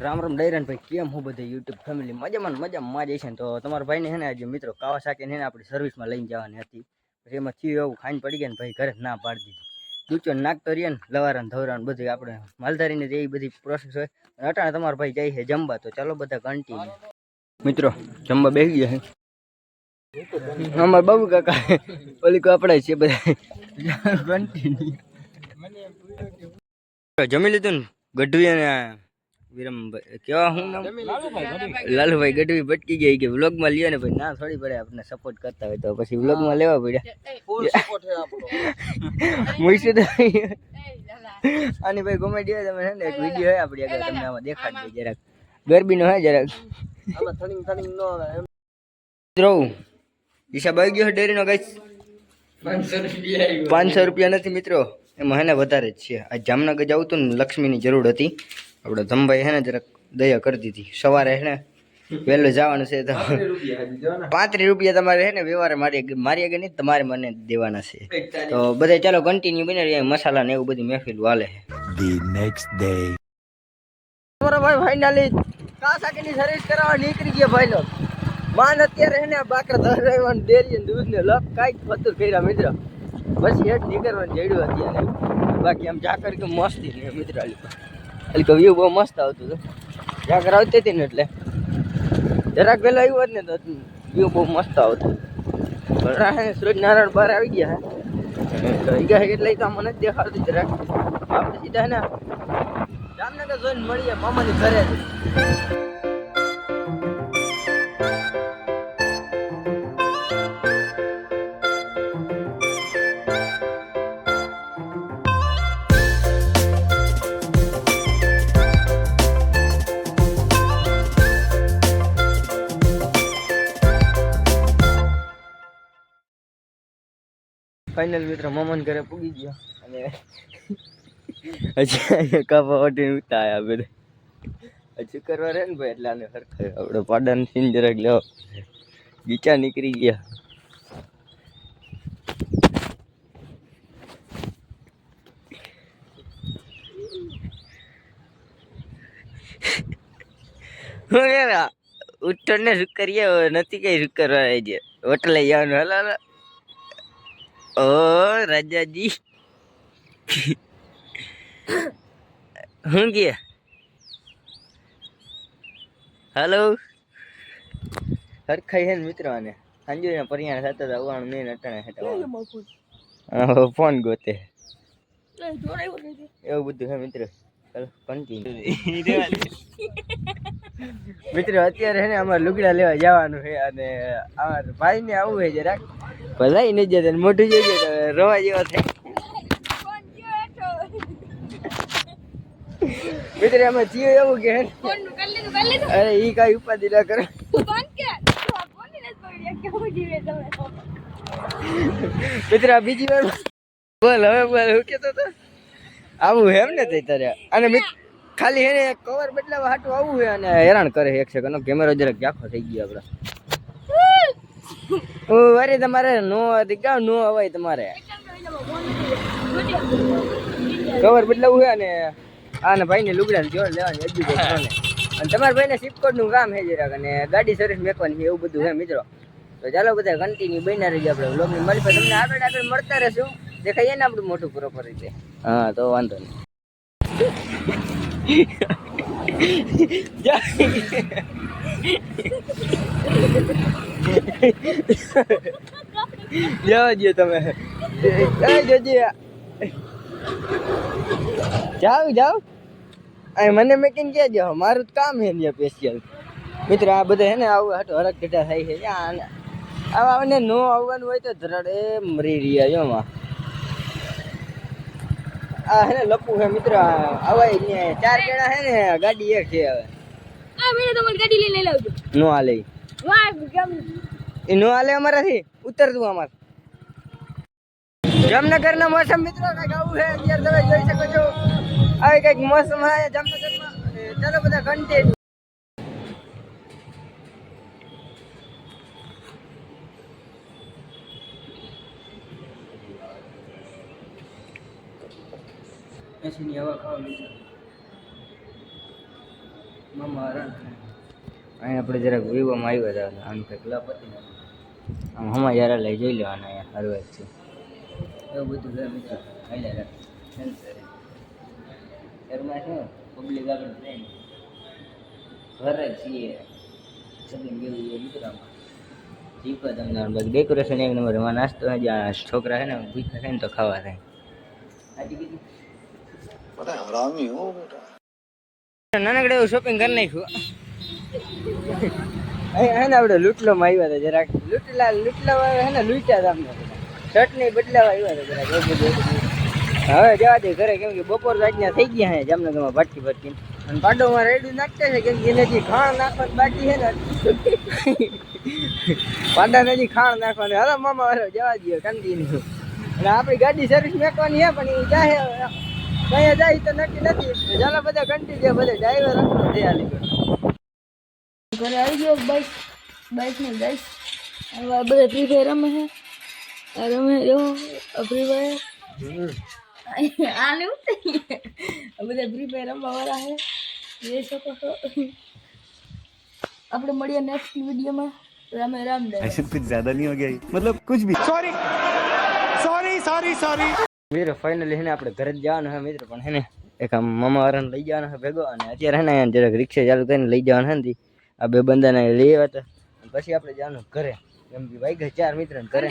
રામ રામ ડૈરાન ભાઈ કેમ હું બધા યુટ્યુબ ફેમિલી મજામાં મજામાં? માં જઈશ ને? તો તમારા ભાઈને હે ને આજે મિત્રો કાવાસાકી ને હે ને આપણી સર્વિસમાં લઈને જવાની હતી. પછી એમાં થયું એવું ખાઈને પડી ગયા ને ભાઈ ઘરે ના પાડી દીધી. દૂચો નાખતો રહીએ ને લવારા ને ધવરા બધું આપણે માલધારીને જે બધી પ્રોસેસ હોય. અટાણે તમારા ભાઈ જાય છે જમવા તો ચાલો બધા કન્ટિન્યુ મિત્રો જમવા બેસી ગયા છે. અમાર બાબુ કાકા ઓલી કપડા છે બધા. કન્ટિન્યુ જમી લીધું ને ગઢવી અને વિરમભાઈ કેવા હું નામ લાલુભાઈ ગઢવી ભટકી ગઈ કે વ્લોગમાં લ્યો ને ભાઈ ના થોડી પડે આપણને સપોર્ટ કરતા હોય તો પછી વ્લોગમાં લેવા પડ્યા મુઈશું તો આની ભાઈ કોમેડી હોય તમે છે ને એક વીડિયો હોય આપણી આગળ તમને આમાં દેખાડી દઈએ જરાક ગરબીનો હોય જરાક મિત્રો હિસાબ બાઈ ગયો ડેરીનો કઈ પાંચસો રૂપિયા નથી મિત્રો એમાં હેને વધારે જ છે આ જામનગર જવું હતું ને લક્ષ્મીની જરૂર હતી આપણે ધમભાઈ હે ને જરાક દયા કરી દીધી. સવારે હે ને વહેલું જવાનું છે તો પાંત્રીસ રૂપિયા તમારે હે ને વ્યવહાર મારી મારી આગળ નહીં તમારે મને દેવાના છે. તો બધા ચાલો કન્ટિન્યુ બને રહ્યા મસાલા ને એવું બધું મહેફિલ હાલે છે. The next day. તમારો ભાઈ ફાઇનલી કાસાકીની સર્વિસ કરાવવા નીકળી ગયા ભાઈ લોક માન અત્યારે હે ને બાકરા ધરાવવાનું ડેરી ને દૂધ ને લપ કાંઈક ફતુર કર્યા મિત્ર. પછી હેઠ નીકળવાનું જડ્યું અત્યારે. બાકી આમ ઝાકર કે મસ્તી ને મિત્ર એટલે કે વ્યૂ બહુ મસ્ત આવતું હતું. ઝાકર આવતી હતી ને એટલે. જરાક વહેલો આવ્યો હોત ને તો વ્યૂ બહુ મસ્ત આવતું. સૂર્યનારાયણ બહાર આવી ગયા ઈ ગયા એટલે તો મને જ દેખાડતું જરાક. આપણે સીધા ને, જામનગર જોઈને મળીએ મામાની ઘરે. ફાઇનલ મિત્ર મમન ઘરે પૂગી ગયો. અને હજી કાપા વાટીને ઉતા આવ્યા બધા. હજી કરવા રહે ને ભાઈ એટલે આને સરખા આપણે પાડાને સીન જરાક લેવા. ગીચા નીકળી ગયા. ઉઠ્ઠો ને શું કરીએ નથી કઈ શું કરવા હોટલે જવાનું. હલો. ઓ રાજાજી હું ગયા હલો હરખાઈ હે મિત્રો આને. સંજુના પરિયાણ સાથે તો આવવાનું નહીં અટાણે હેઠળ ફોન ગોતે. એવું બધું હે મિત્ર. કન્ટિન્યુ મિત્રો, અત્યારે ને અમારે લુગડા લેવા જવાનું છે અને અમારા ભાઈ ને આવું છે જરાક ભલાઈ નહીં જતા ને મોઢું જોઈ તો રવા જેવા થાય. મિત્ર, એમાં થયું એવું કે અરે, ઈ કઈ ઉપાધિ ના કરો. મિત્ર બીજી વાર બોલ, હવે બોલ, હું કેતો તો? આવું એમ ને તઈ તારે? અને ખાલી એને કવર બદલાવા હાટું આવું હે અને હેરાન કરે એક સેકન્ડ કેમેરો જરાક આખો થઈ ગયો આપડે. અરે તમારે નો દીકા નો અવાય તમારે? કવર બદલાવું હે અને આને ભાઈને લુગડા જોડ લેવાની હજુ તો અને તમારા ભાઈને સિપકોટનું કામ હે જરાક અને ગાડી સર્વિસ મેકવાની છે એવું બધું હે મિત્રો. તો ચાલો બધા કન્ટિન્યુ બન્યા રહીએ આપણે. વ્લોગની મળી તમને આગળ આગળ મળતા રહેશું. દેખાય ને આપણું મોટું પ્રોપર રીતે. હા, તો વાંધો નહીં. જવા જયો તમે. એ જાઓ જાવ અહીં મને મેકિંગ ક્યાં જાઓ. મારું જ કામ હે ત્યાં સ્પેશિયલ મિત્ર, આ બધા હે ને આવું હાટો હરક ઘટા થાય છે. ત્યાં આવા નો આવવાનું હોય તો ધરાડ મરી રહ્યા જો માં. આ હે ને લપુ હે મિત્ર આ આવાય ને ચાર જણા હે ને ગાડી એક છે હવે. નો હાલે કેમ? એ નો આલે અમારાથી? ઉત્તર તું અમાર. જામનગર ના મોસમ મિત્રો કંઈક આવું છે અત્યારે તમે જોઈ શકો છો. આવી કંઈક મોસમ છે જામનગરમાં. માં ચાલો બધા કન્ટિન્યુ એસીની હવા ખાવાની છે. મામા હરણ અહીં આપણે જરાક વિવામાં આવ્યા હતા આમ કંઈક પતિ આમ હમણાં જરા લઈ જોઈ લેવાના અહીંયા હરવેજ છે. એવું બધું છે મિત્રો. હાલ્યા રાખ. ઘરમાં શું? પબ્લિક આપણે ટ્રેન ઘરે છીએ. સબિંગ જેવું એ મિત્રામાં જીપ બાકી ડેકોરેશન એક નંબર એમાં નાસ્તો છોકરા છે ને ભૂખ્યા થાય ને તો ખાવા થાય. હાજી કીધું. બધા નાનકડે એવું શોપિંગ કરી નાખ્યું. હે ને આપણે આવ્યા જરાક. લૂંટલા લૂંટલા હે ને લૂંટ્યા હતા અમને ચટણી બદલાવા આવ્યા હવે જવા દે ઘરે કેમ કે બપોર આજના થઈ ગયા હે જામનગરમાં ભટકી ભટકી અને પાડોમાં રેડી નાખતા છે કેમ કે એનાથી ખાણ નાખવાનું બાકી છે ને. પાડા હજી ખાણ નાખવાની. હલો મામા હલો જવા દઈએ કંદી અને આપણી ગાડી સર્વિસ મેકવાની હે પણ એ જાહે કયા જાય તો નક્કી નથી ચાલો બધા કન્ટિન્યુ બધા ડ્રાઈવર રખડો છે આ લીધો ઘરે આવી ગયો બાઈક બાઈક ને બાઈક હવે આ બધા ફ્રી ફાયર રમે છે આ રમે જો ફ્રી ફાયર આ ને ઉતરી આ બધા ફ્રી ફાયર રમવા વાળા છે જોઈ શકો છો આપણે મળીએ નેક્સ્ટ વિડીયોમાં રામે રામ દે ऐसे कुछ ज्यादा नहीं हो गया ये? मतलब कुछ भी सॉरी सॉरी सॉरी सॉरी મિત્રો ફાઇનલી હેને આપણે ઘરે જ જવાનું હે મિત્રો પણ હે ને એક આમ મામા વાળાને લઈ જવાનો ભેગો અને અત્યારે હે ને જરાક રિક્ષા ચાલુ કરીને લઈ જવાનું હે આ બે બંદાને લઈ આવ્યા હતા. પછી આપણે જવાનું ઘરે. એમ કે ભાઈ ગયા ચાર મિત્ર ઘરે.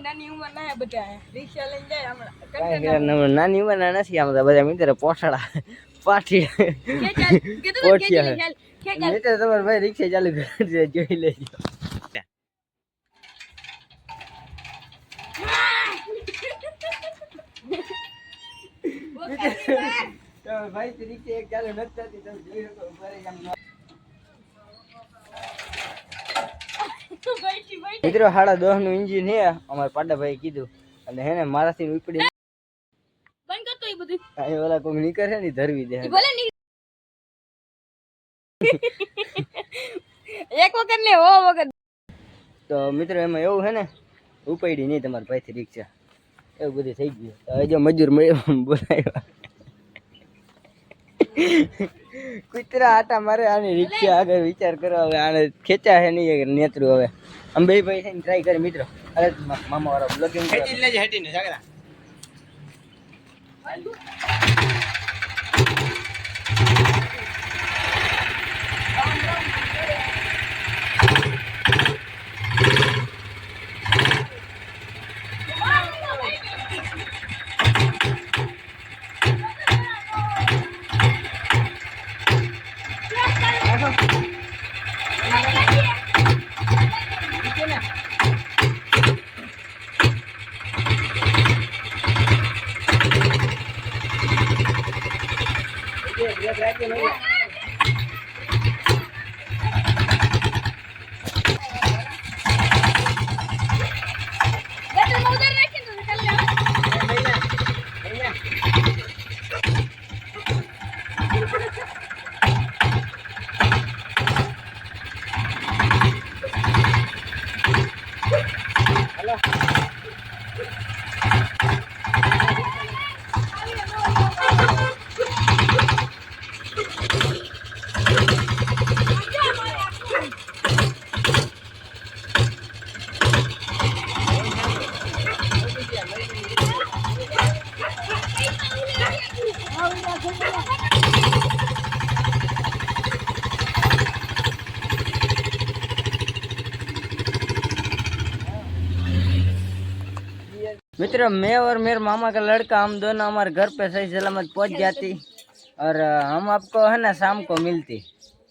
નાની ઉંમર ના બધા. રિક્ષા લઈ જાય હમણાં. કાંઈ યાર ના- નાની નથી આમ બધા મિત્ર પોઠાડા પાઠી પોઠિયા મિત્ર તમારે ભાઈ રિક્ષા ચાલુ કરી જોઈ લેજો તો ભાઈ તો એક ચાલુ નથી તમે જોઈ શકો ઉપર જ આમ મિત્રો સાડા દસનું ઇન્જિન હે અમારા પાડાભાઈ કીધું. અને હે ને મારાથી ઉપડી. બંધ કરતો એ બધું. અહીં ઓલા કોઈક નીકળે ને ધરવી દે. ભલે એક વખત ને હો વખત. તો મિત્રો એમાં એવું છે ને ઉપાડી નહીં તમારા ભાઈથી રિક્ષા એવું બધું થઈ ગયું. તો હવે જો મજૂર મળ્યો બોલાવ્યા કુતરા આટા મારે આની રિક્ષા આગળ વિચાર કરો હવે આને ખેંચા છે નહીં નેતરું હવે. અંબે ભાઈ થઈને ટ્રાય કરી મિત્રો. અરે મામા વાળો બ્લોગિંગ લેજે હટીને સાગરા ગટરમાં Wala. मित्र मैं और मेरे मामा का लड़का हम दोनों हमारे घर पे सही सलामत पहुँच जाती और हम आपको है ना शाम को मिलती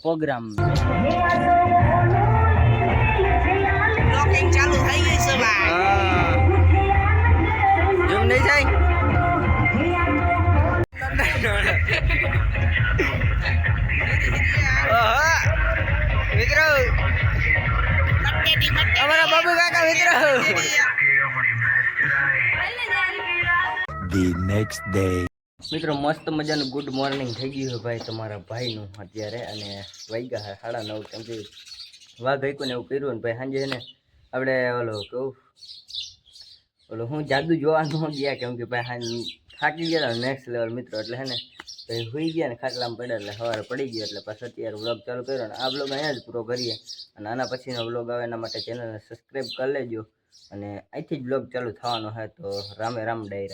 प्रोग्राम में। हाँ। हमारा बाबू The next day. મિત્રો, મસ્ત મજાનું ગુડ મોર્નિંગ થઈ ગયું છે ભાઈ તમારા ભાઈનું અત્યારે, અને વાઈ ગયા સાડા નવ કેમ કે વાઘ ગઈકું ને એવું કર્યું ને ભાઈ સાંજે ને આપણે ઓલો કહું, ઓલો હું જાદુ જોવાનું ગયા કેમ કે ભાઈ હા થાકી ગયા નેક્સ્ટ લેવલ મિત્રો, એટલે હે ને પછી સુઈ ગયા ને ખાટલામાં પડ્યા એટલે સવારે પડી ગયો એટલે પછી અત્યારે વ્લોગ ચાલુ કર્યો ને આ વ્લોગ અહીંયા જ પૂરો કરીએ અને આના પછીનો વ્લોગ આવે એના માટે ચેનલને સબસ્ક્રાઈબ કરી લેજો અને અહીંથી જ બ્લોગ ચાલુ થવાનો છે તો રામે રામ ડાયરા.